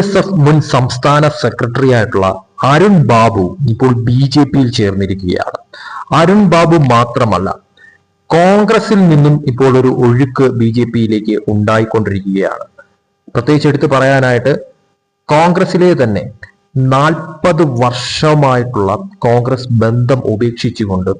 S F മുൻ സംസ്ഥാന secretary ആയിട്ടുള്ള അരുൺ ബാബു ഇപ്പോൾ ബി ജെ പിയിൽ ചേർന്നിരിക്കുകയാണ്. അരുൺ ബാബു മാത്രമല്ല കോൺഗ്രസിൽ നിന്നും ഇപ്പോൾ ഒരു ഒഴുക്ക് ബി ജെ പിയിലേക്ക് ഉണ്ടായിക്കൊണ്ടിരിക്കുകയാണ്. പ്രത്യേകിച്ച് എടുത്തു പറയാനായിട്ട് കോൺഗ്രസിലെ തന്നെ നാൽപ്പത് വർഷമായിട്ടുള്ള കോൺഗ്രസ് ബന്ധം ഉപേക്ഷിച്ചുകൊണ്ട്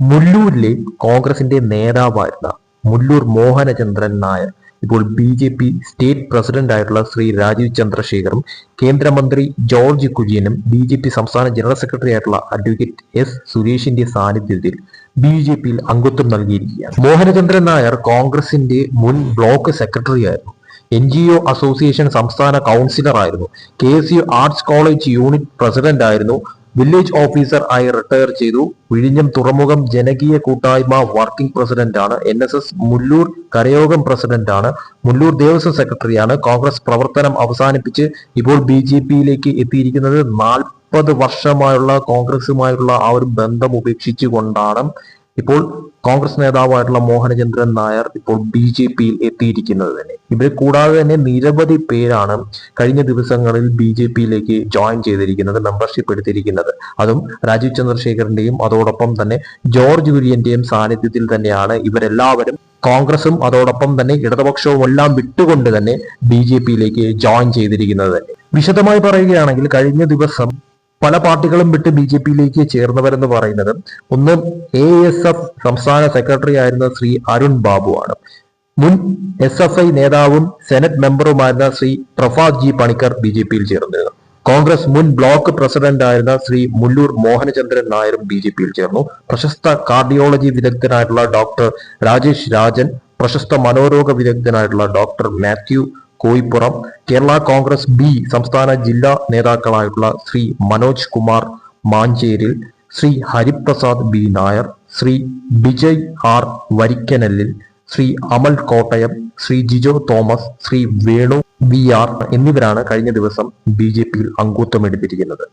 മുല്ലൂരിലെ കോൺഗ്രസിന്റെ നേതാവായിരുന്ന മുല്ലൂർ മോഹനചന്ദ്രൻ നായർ ഇപ്പോൾ B J P state president ആയിട്ടുള്ള ശ്രീ രാജീവ് ചന്ദ്രശേഖറും കേന്ദ്രമന്ത്രി ജോർജ് കുര്യനും ബി ജെ പി സംസ്ഥാന ജനറൽ സെക്രട്ടറി ആയിട്ടുള്ള അഡ്വക്കേറ്റ് എസ് സുരേഷിന്റെ സാന്നിധ്യത്തിൽ ബി ജെ പിയിൽ അംഗത്വം നൽകിയിരിക്കുകയാണ്. മോഹനചന്ദ്രൻ നായർ കോൺഗ്രസിന്റെ മുൻ ബ്ലോക്ക് സെക്രട്ടറി ആയിരുന്നു. എൻ ജി ഒ അസോസിയേഷൻ സംസ്ഥാന കൗൺസിലർ ആയിരുന്നു K S U arts college unit president ആയിരുന്നു. വില്ലേജ് ഓഫീസർ ആയി റിട്ടയർ ചെയ്തു. വിഴിഞ്ഞം തുറമുഖം ജനകീയ കൂട്ടായ്മ വർക്കിംഗ് പ്രസിഡന്റ് ആണ് എൻ എസ് എസ് മുല്ലൂർ കരയോഗം പ്രസിഡന്റ് ആണ് മുല്ലൂർ ദേവസ്വം സെക്രട്ടറിയാണ്. കോൺഗ്രസ് പ്രവർത്തനം അവസാനിപ്പിച്ച് ഇപ്പോൾ ബി ജെ പിയിലേക്ക് എത്തിയിരിക്കുന്നത് നാൽപ്പത് വർഷമായുള്ള കോൺഗ്രസുമായുള്ള ആ ഒരു ബന്ധം ഉപേക്ഷിച്ചുകൊണ്ടാണ്. ഇപ്പോൾ കോൺഗ്രസ് നേതാവായിട്ടുള്ള മോഹനചന്ദ്രൻ നായർ ഇപ്പോൾ ബി ജെ പിയിൽ എത്തിയിരിക്കുന്നത് തന്നെ. ഇവരെ കൂടാതെ തന്നെ നിരവധി പേരാണ് കഴിഞ്ഞ ദിവസങ്ങളിൽ ബി ജെ പിയിലേക്ക് ജോയിൻ ചെയ്തിരിക്കുന്നത് മെമ്പർഷിപ്പ് എടുത്തിരിക്കുന്നത്. അതും രാജീവ് ചന്ദ്രശേഖറിന്റെയും അതോടൊപ്പം തന്നെ ജോർജ് കുര്യന്റെയും സാന്നിധ്യത്തിൽ തന്നെയാണ് ഇവരെല്ലാവരും കോൺഗ്രസും അതോടൊപ്പം തന്നെ ഇടതുപക്ഷവും എല്ലാം വിട്ടുകൊണ്ട് തന്നെ ബി ജെ പിയിലേക്ക് ജോയിൻ ചെയ്തിരിക്കുന്നത് തന്നെ. വിശദമായി പറയുകയാണെങ്കിൽ കഴിഞ്ഞ ദിവസം പല പാർട്ടികളും വിട്ട് ബി ജെ പിയിലേക്ക് ചേർന്നവരെന്ന് പറയുന്നത് ഒന്ന് എ എസ് എഫ് സംസ്ഥാന സെക്രട്ടറി ആയിരുന്ന ശ്രീ അരുൺ ബാബു ആണ്. മുൻ എസ് എഫ് ഐ നേതാവും senate മെമ്പറുമായിരുന്ന Shri Prafad G Panicker B J പിയിൽ ചേർന്നിരുന്നു. കോൺഗ്രസ് മുൻ ബ്ലോക്ക് പ്രസിഡന്റ് ആയിരുന്ന ശ്രീ മുല്ലൂർ മോഹനചന്ദ്രൻ നായരും ബി ജെ പിയിൽ ചേർന്നു. പ്രശസ്ത കാർഡിയോളജി വിദഗ്ധനായിട്ടുള്ള ഡോക്ടർ രാജേഷ് രാജൻ പ്രശസ്ത മനോരോഗ വിദഗ്ധനായിട്ടുള്ള ഡോക്ടർ മാത്യു കോയിപ്പുറം കേരള കോൺഗ്രസ് ബി സംസ്ഥാന ജില്ലാ നേതാക്കളായിട്ടുള്ള Shri Manoj Kumar Mancheril Shri Hariprasad B Nair Shri Vijay R Varikkanallil Shri Amal Kottayam Shri Jijo Thomas Shri Venu V R എന്നിവരാണ് കഴിഞ്ഞ ദിവസം ബി ജെ പിയിൽ അംഗത്വം എടുത്തിരിക്കുന്നത്.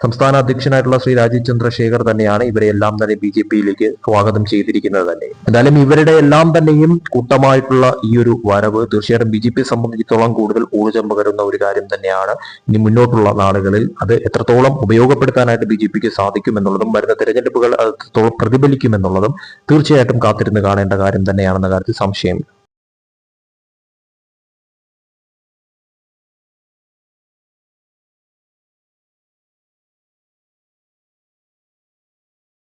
സംസ്ഥാന അധ്യക്ഷനായിട്ടുള്ള ശ്രീ രാജീവ് ചന്ദ്രശേഖർ തന്നെയാണ് ഇവരെ എല്ലാം തന്നെ ബി ജെ പിയിലേക്ക് സ്വാഗതം ചെയ്തിരിക്കുന്നത് തന്നെ. എന്തായാലും ഇവരുടെ എല്ലാം തന്നെയും കൂട്ടമായിട്ടുള്ള ഈ ഒരു വരവ് തീർച്ചയായിട്ടും ബി ജെ പി സംബന്ധിച്ചിടത്തോളം കൂടുതൽ ഊർജം പകരുന്ന ഒരു കാര്യം തന്നെയാണ് ഇനി മുന്നോട്ടുള്ള നാളുകളിൽ. അത് എത്രത്തോളം ഉപയോഗപ്പെടുത്താനായിട്ട് ബി ജെ പിക്ക് സാധിക്കുമെന്നുള്ളതും വരുന്ന തെരഞ്ഞെടുപ്പുകൾ എത്രത്തോളം പ്രതിഫലിക്കുമെന്നുള്ളതും തീർച്ചയായിട്ടും കാത്തിരുന്ന് കാണേണ്ട കാര്യം തന്നെയാണെന്ന കാര്യത്തിൽ സംശയമില്ല.